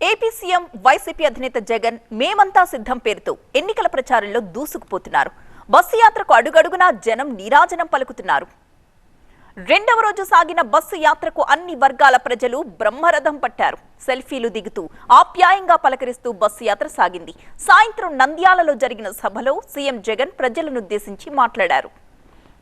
AP CM YCP అధినేత జగన్ మేమంతా సిద్ధం పేరుతో ఎన్నికల ప్రచారంలో దూసుకుపోతున్నారు. బస్సు యాత్రకు అడుగడుగునా జనం నీరాజనం పలుకుతున్నారు. రెండవ రోజు సాగిన బస్సు యాత్రకు అన్ని వర్గాల ప్రజలు బ్రహ్మరథం పట్టారు. సెల్ఫీలు దిగుతూ ఆప్యాయంగా పలకరిస్తూ బస్సు యాత్ర సాగింది. సాయంత్రం నంద్యాలలో జరిగిన సభలో సీఎం జగన్ ప్రజలనుద్దేశించి మాట్లాడారు.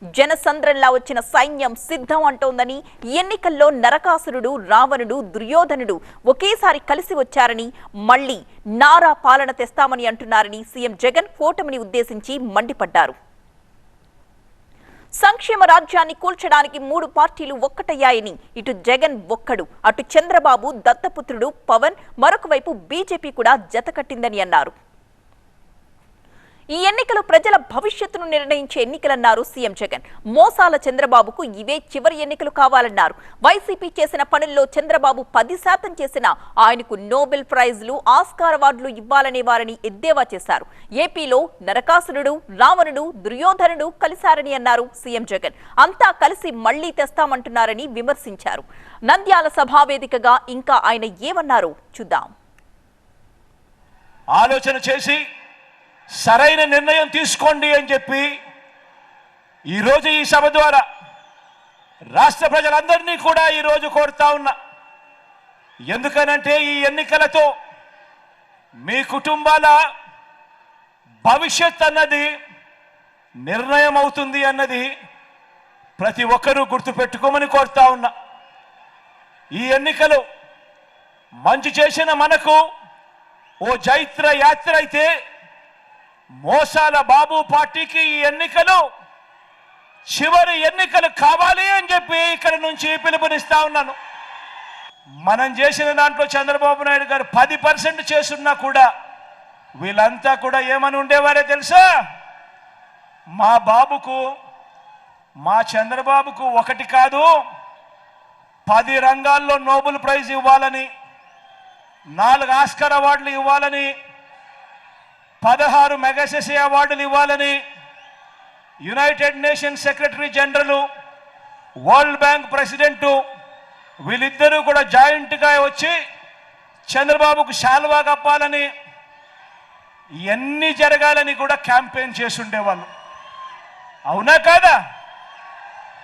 జనసంద్రంలా వచ్చిన సైన్యం సిద్ధం అంటోందని ఎన్నికల్లో నరకాసురుడు రావణుడు దుర్యోధనుడు ఒకేసారి కలిసి వచ్చారని మళ్ళీ నారా పాలన తెస్తామని అంటున్నారని సీఎం జగన్ కూటమిని ఉద్దేశించి మండిపడ్డారు. సంక్షేమ రాజ్యాన్ని కూల్చడానికి మూడు పార్టీలు ఒక్కటయ్యాయని ఇటు జగన్ ఒక్కడు అటు చంద్రబాబు దత్తపుత్రుడు పవన్ మరొక వైపు బీజేపీ కూడా జతకట్టిందని అన్నారు. ఈ ఎన్నికలు ప్రజల భవిష్యత్తును నిర్ణయించే ఎన్నికలన్నారు సీఎం జగన్. మోసాల చంద్రబాబుకు ఇవే చివరి ఎన్నికలు కావాలన్నారు. వైసీపీ చేసిన పనుల్లో చంద్రబాబు పది శాతం చేసిన ఆయనకు నోబెల్ ప్రైజ్లు ఆస్కార్ అవార్డులు ఇవ్వాలనే వారని ఎద్దేవా చేశారు. ఏపీలో నరకాసురుడు రావణుడు దుర్యోధనుడు కలిశారని అన్నారు సీఎం జగన్. అంతా కలిసి మళ్ళీ తెస్తామంటున్నారని విమర్శించారు. నంద్యాల సభావేదికగా ఇంకా ఆయన ఏమన్నారు చూద్దాం. ఆలోచన చేసి సరైన నిర్ణయం తీసుకోండి అని చెప్పి ఈరోజు ఈ సభ ద్వారా రాష్ట్ర ప్రజలందరినీ కూడా ఈరోజు కోరుతా ఉన్నా. ఎందుకనంటే ఈ ఎన్నికలతో మీ కుటుంబాల భవిష్యత్ అన్నది నిర్ణయం అవుతుంది అన్నది ప్రతి ఒక్కరూ గుర్తుపెట్టుకోమని కోరుతా ఉన్నా. ఈ ఎన్నికలు మంచి చేసిన మనకు ఓ జైత్ర యాత్ర అయితే మోసాల బాబు పార్టీకి ఈ ఎన్నికలు చివరి ఎన్నికలు కావాలి అని చెప్పి ఇక్కడ నుంచి పిలుపునిస్తా ఉన్నాను. మనం చేసిన దాంట్లో చంద్రబాబు నాయుడు గారు పది పర్సెంట్ చేస్తున్నా కూడా వీళ్ళంతా కూడా ఏమని ఉండేవారే తెలుసా? మా బాబుకు మా చంద్రబాబుకు ఒకటి కాదు పది రంగాల్లో నోబెల్ ప్రైజ్ ఇవ్వాలని నాలుగు ఆస్కర్ అవార్డులు ఇవ్వాలని పదహారు మెగాసెసీ అవార్డులు ఇవ్వాలని United Nations secretary general world bank president వీళ్ళిద్దరూ కూడా జాయింట్గా వచ్చి చంద్రబాబుకు శాల్వా కప్పాలని ఇవన్నీ జరగాలని కూడా క్యాంపెయిన్ చేసుండేవాళ్ళు అవునా కాదా?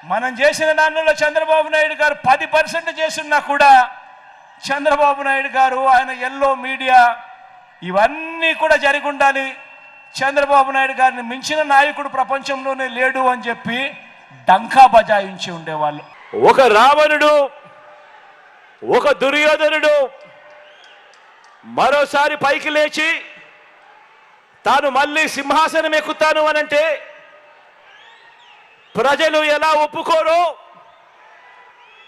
మనం చేసిన దానిలో చంద్రబాబు నాయుడు గారు పది పర్సెంట్ చేస్తున్నా కూడా చంద్రబాబు నాయుడు గారు ఆయన ఎల్లో మీడియా ఇవన్నీ కూడా జరిగి ఉండాలి చంద్రబాబు నాయుడు గారిని మించిన నాయకుడు ప్రపంచంలోనే లేడు అని చెప్పి డంకా బజాయించి ఉండేవాళ్ళు. ఒక రావణుడు ఒక దుర్యోధనుడు మరోసారి పైకి లేచి తాను మళ్ళీ సింహాసనం ఎక్కుతాను అనంటే ప్రజలు ఎలా ఒప్పుకోరు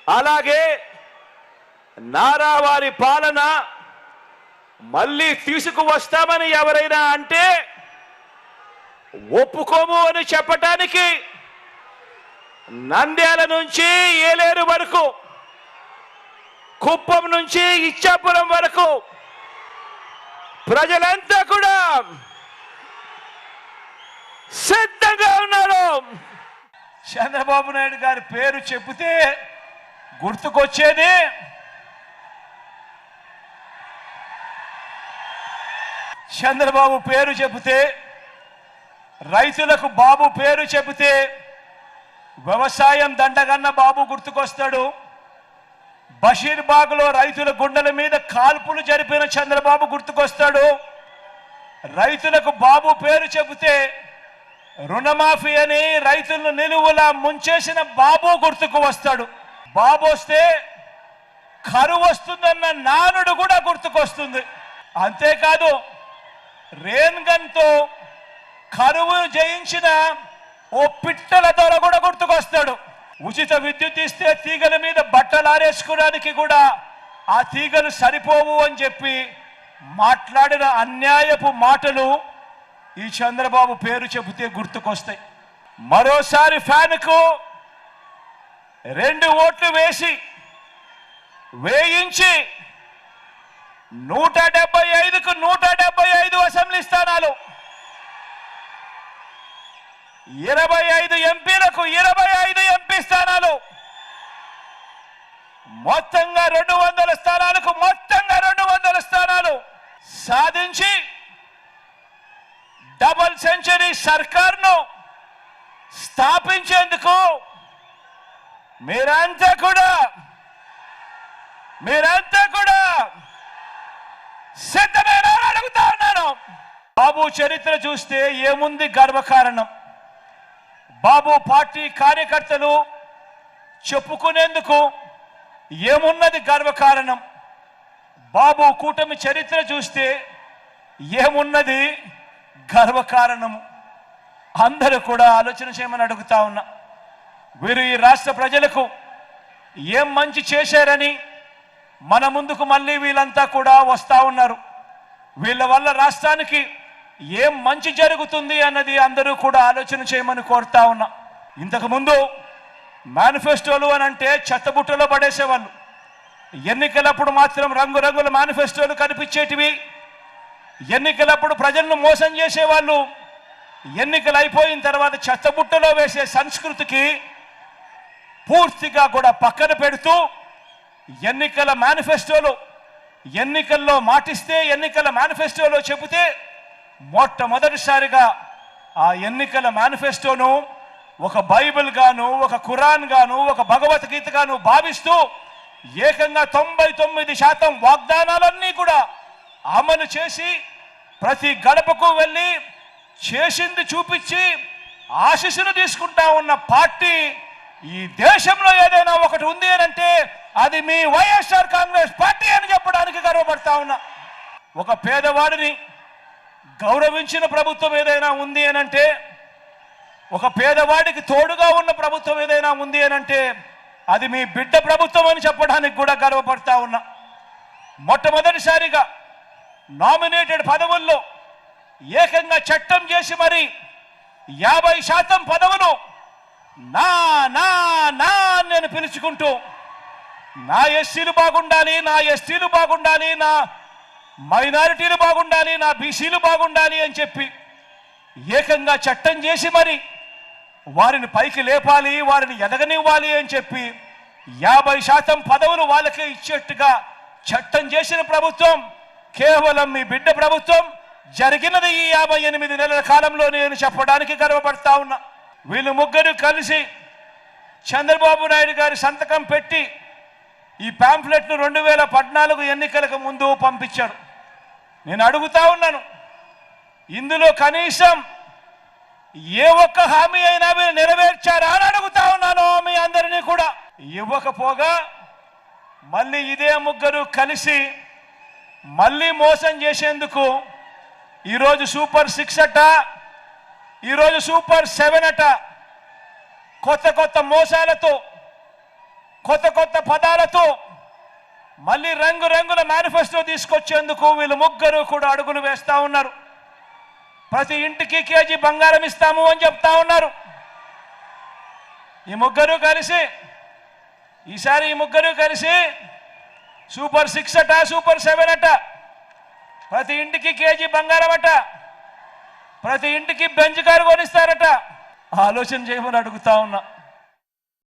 అలాగే నారా వారి పాలన మళ్ళీ తీసుకువస్తామని ఎవరైనా అంటే ఒప్పుకోము అని చెప్పటానికి నంద్యాల నుంచి ఏలేరు వరకు కుప్పం నుంచి ఇచ్చాపురం వరకు ప్రజలంతా కూడా సిద్ధంగా ఉన్నారు. చంద్రబాబు నాయుడు గారి పేరు చెబితే గుర్తుకొచ్చేది చంద్రబాబు పేరు చెబితే రైతులకు బాబు పేరు చెబితే వ్యవసాయం దండగన్న బాబు గుర్తుకొస్తాడు. బషీర్బాగ్లో రైతుల గుండెల మీద కాల్పులు జరిపిన చంద్రబాబు గుర్తుకొస్తాడు. రైతులకు బాబు పేరు చెబితే రుణమాఫీ అని రైతులను నిలువులా ముంచేసిన బాబు గుర్తుకు వస్తాడు. బాబు వస్తే కరువు వస్తుందన్న నానుడు కూడా గుర్తుకొస్తుంది. అంతేకాదు రేన్ గన్తో కరువు జయించిన ఓ పిట్టల దొర కూడా గుర్తుకొస్తాడు. ఉచిత విద్యుత్ ఇస్తే తీగల మీద బట్టలు ఆరేసుకోవడానికి కూడా ఆ తీగలు సరిపోవు అని చెప్పి మాట్లాడిన అన్యాయపు మాటలు ఈ చంద్రబాబు పేరు చెబితే గుర్తుకొస్తాయి. మరోసారి ఫ్యాన్కు రెండు ఓట్లు వేసి వేయించి నూట డెబ్బై ఐదుకు నూట డెబ్బై ఐదు అసెంబ్లీ స్థానాలు. ఇరవై ఐదు ఎంపీలకు ఇరవై ఐదు ఎంపీ స్థానాలు. మొత్తంగా రెండు వందల స్థానాలకు మొత్తంగా రెండు వందల స్థానాలు. సాధించి డబల్ సెంచరీ సర్కార్ను స్థాపించేందుకు మీరంతా కూడా మీరంతా కూడా సిద్ధమైన అడుగుతా ఉన్నాను. బాబు చరిత్ర చూస్తే ఏముంది గర్వకారణం? బాబు పార్టీ కార్యకర్తలు చెప్పుకునేందుకు ఏమున్నది గర్వకారణం? బాబు కూటమి చరిత్ర చూస్తే ఏమున్నది గర్వకారణము అందరూ కూడా ఆలోచన చేయమని అడుగుతా ఉన్నా. వీరు ఈ రాష్ట్ర ప్రజలకు ఏం మంచి చేశారని మన ముందుకు మళ్ళీ వీళ్ళంతా కూడా వస్తా ఉన్నారు. వీళ్ళ వల్ల రాష్ట్రానికి ఏం మంచి జరుగుతుంది అన్నది అందరూ కూడా ఆలోచన చేయమని కోరుతా ఉన్నా. ఇంతకుముందు మేనిఫెస్టోలు అని అంటే చెత్తబుట్టలో పడేసేవాళ్ళు. ఎన్నికలప్పుడు మాత్రం రంగురంగుల మేనిఫెస్టోలు కనిపించేటివి. ఎన్నికలప్పుడు ప్రజలను మోసం చేసేవాళ్ళు. ఎన్నికలు అయిపోయిన తర్వాత చెత్తబుట్టలో వేసే సంస్కృతికి పూర్తిగా కూడా పక్కన పెడుతూ ఎన్నికల మేనిఫెస్టోలో ఎన్నికల్లో మాటిస్తే ఎన్నికల మేనిఫెస్టోలో చెబితే మొట్టమొదటిసారిగా ఆ ఎన్నికల మేనిఫెస్టోను ఒక బైబిల్ గాను ఒక ఖురాన్ గాను ఒక భగవద్గీత గాను భావిస్తూ ఏకంగా తొంభై తొమ్మిది శాతం వాగ్దానాలన్నీ కూడా అమలు చేసి ప్రతి గడపకు వెళ్ళి చేసింది చూపించి ఆశీస్సులు తీసుకుంటా ఉన్న పార్టీ ఈ దేశంలో ఏదైనా ఒకటి ఉంది అని అంటే అది మీ వైఎస్ఆర్ కాంగ్రెస్ పార్టీ అని చెప్పడానికి గర్వపడతా ఉన్నా. ఒక పేదవాడిని గౌరవించిన ప్రభుత్వం ఏదైనా ఉంది అని అంటే ఒక పేదవాడికి తోడుగా ఉన్న ప్రభుత్వం ఏదైనా ఉంది అనంటే అది మీ బిడ్డ ప్రభుత్వం అని చెప్పడానికి కూడా గర్వపడతా ఉన్నా. మొట్టమొదటిసారిగా నామినేటెడ్ పదవుల్లో ఏకంగా చట్టం చేసి మరి యాభై శాతం పదవులు నా నా నా అని నేను పిలుచుకుంటూ నా ఎస్సీలు బాగుండాలి నా ఎస్టీలు బాగుండాలి నా మైనారిటీలు బాగుండాలి నా బీసీలు బాగుండాలి అని చెప్పి ఏకంగా చట్టం చేసి మరి వారిని పైకి లేపాలి వారిని ఎదగనివ్వాలి అని చెప్పి యాభై శాతం పదవులు వాళ్ళకే ఇచ్చేట్టుగా చట్టం చేసిన ప్రభుత్వం కేవలం మీ బిడ్డ ప్రభుత్వం జరిగినది ఈ యాభై ఎనిమిది నెలల కాలంలో నేను చెప్పడానికి గర్వపడతా ఉన్నా. వీళ్ళు ముగ్గురు కలిసి చంద్రబాబు నాయుడు గారి సంతకం పెట్టి ఈ పాంఫ్లెట్ను రెండు వేల పద్నాలుగు ఎన్నికలకు ముందు పంపించారు. నేను అడుగుతా ఉన్నాను ఇందులో కనీసం ఏ ఒక్క హామీ అయినా మీరు నెరవేర్చారా అని అడుగుతా ఉన్నాను మీ అందరినీ కూడా. ఇవ్వకపోగా మళ్ళీ ఇదే ముగ్గురు కలిసి మళ్ళీ మోసం చేసేందుకు ఈరోజు సూపర్ సిక్స్ అట ఈరోజు సూపర్ సెవెన్ అట కొత్త కొత్త మోసాలతో కొత్త కొత్త పదాలతో మళ్ళీ రంగు రంగుల మేనిఫెస్టో తీసుకొచ్చేందుకు వీళ్ళు ముగ్గురు కూడా అడుగులు వేస్తూ ఉన్నారు. ప్రతి ఇంటికి కేజీ బంగారం ఇస్తాము అని చెప్తా ఉన్నారు. ఈ ముగ్గురు కలిసి ఈసారి ఈ ముగ్గురు కలిసి సూపర్ సిక్స్ అట సూపర్ సెవెన్ అట ప్రతి ఇంటికి కేజీ బంగారం అట ప్రతి ఇంటికి బెంచ్ కారు కొనిస్తారట. ఆలోచన చేయమని అడుగుతా ఉన్నా.